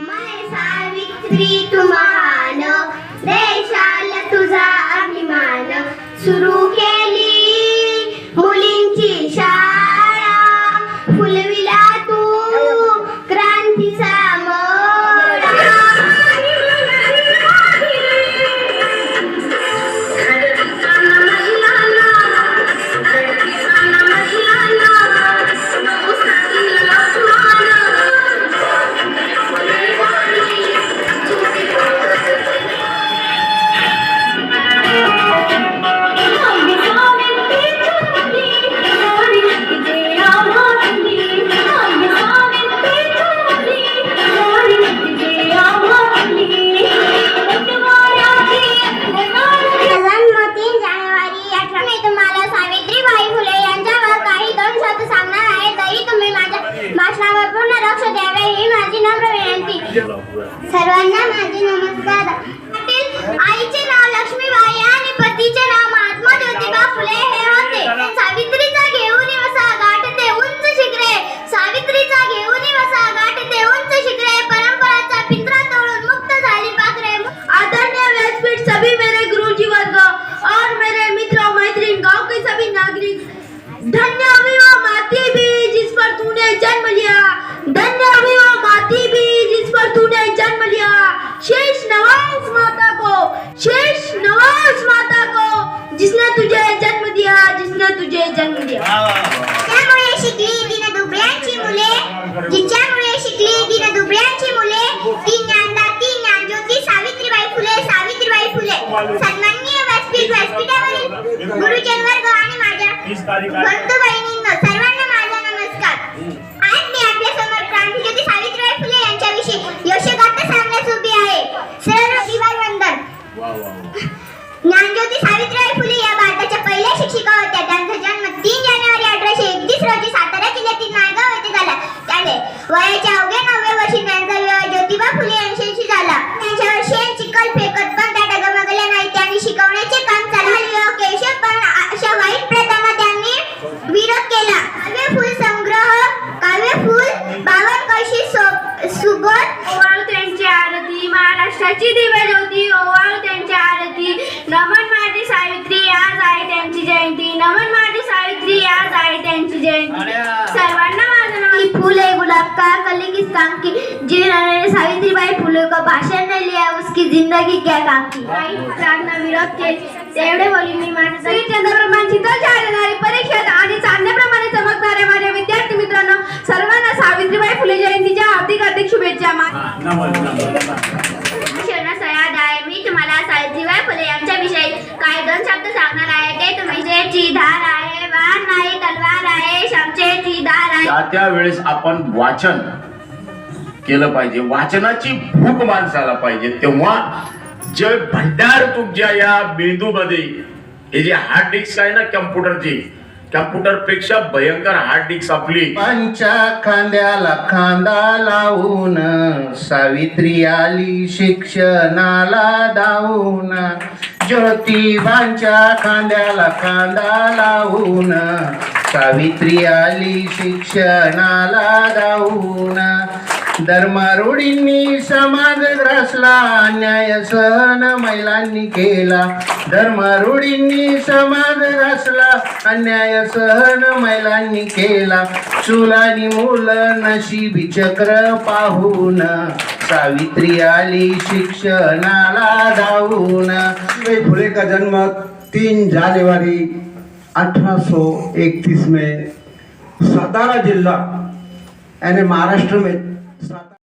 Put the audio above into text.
सावित्री तू महान. देशाला तुझा अभिमान. सुरू केली लक्ष द्यावे ही माझी नम्र विनंती. सर्वांना माझे नमस्कार. आईचे नाव लक्ष्मीबाई. शेष नवाज़ माता को जिसने तुझे जन्म दिया जिसने तुझे जन्म दिया। त्यामुळे शिकली दिन दुबळ्यांची मुले जिच्यामुळे शिकली दिन दुबळ्यांची मुले ती ज्ञानदाती ज्ञानज्योती सावित्रीबाई फुले सावित्रीबाई फुले सन्माननीय व्यासपीठ व्यासपीठावरील गुरुजन वर्ग आणि माझ्या बंधू बहिणींनो वयाच्या अवघ्या नवव्या वर्षी त्यांचा विवाह ज्योतिबा फुले यांच्याशी झाला. त्यांच्यावर शेण चिखल फेकत पण त्या डगमगल्या नाही त्यांनी शिकवण्याचे काम चालू विवाह केशव पण अशा वाईट प्रथांना त्यांनी विरोध केला. काव्य फुल संग्रह काव्य फुल बावन कशी सुबोध. त्यांची आरती महाराष्ट्राची दिव्य ज्योती ओवाळू त्यांची आरती नमन माझी सावित्री आज आहे त्यांची जयंती नमन माझी सावित्री आज आहे त्यांची जयंती सर्वांना माझं नमन की फूले गुलाब का कली किस काम की जिन्होंने सावित्रीबाई फुले का भाषण नहीं लिया उसकी जिंदगी क्या काम की प्रार्थना विरोध केले तेवढे बोली मी परीक्षेत आणि चांदण्याप्रमाणे चमकणाऱ्या माझ्या विद्यार्थी मित्रांनो सर्वांना सावित्रीबाई फुले जयंतीच्या हार्दिक हार्दिक शुभेच्छा आहे मी तुम्हाला सावित्रीबाई फुले यांच्याविषयी काही दोन शब्द सांगणार आहे. ते तुम्ही धार आहे वार नाही तलवार आहे शमशेरची धार आहे. त्या वेळेस आपण वाचन केलं पाहिजे. वाचनाची भूक माणसाला पाहिजे. तेव्हा जे भंडार तुमच्या या मेंदूमध्ये. हे जे हार्ड डिस्क आहे ना कम्प्युटरची कम्प्युटरपेक्षा भयंकर हार्ड डिस्क आपली. पंचा खांद्याला खांदा लावून सावित्री आली शिक्षणाला धावून. ज्योतिबांच्या खांद्याला खांदा लावून सावित्री आली शिक्षणाला धावून. धर्मारूढींनी समाज ग्रासला अन्याय सहन महिलांनी केला. धर्मारूढींनी समाज ग्रासला अन्याय सहन महिलांनी केला. चुलानी मुलं नशिबी चक्र पाहून सावित्री आली शिक्षणाला धावून. सावित्रीबाई फुले का जन्म तीन जनवरी 1831 में सातारा जिला यानी महाराष्ट्र में স্নান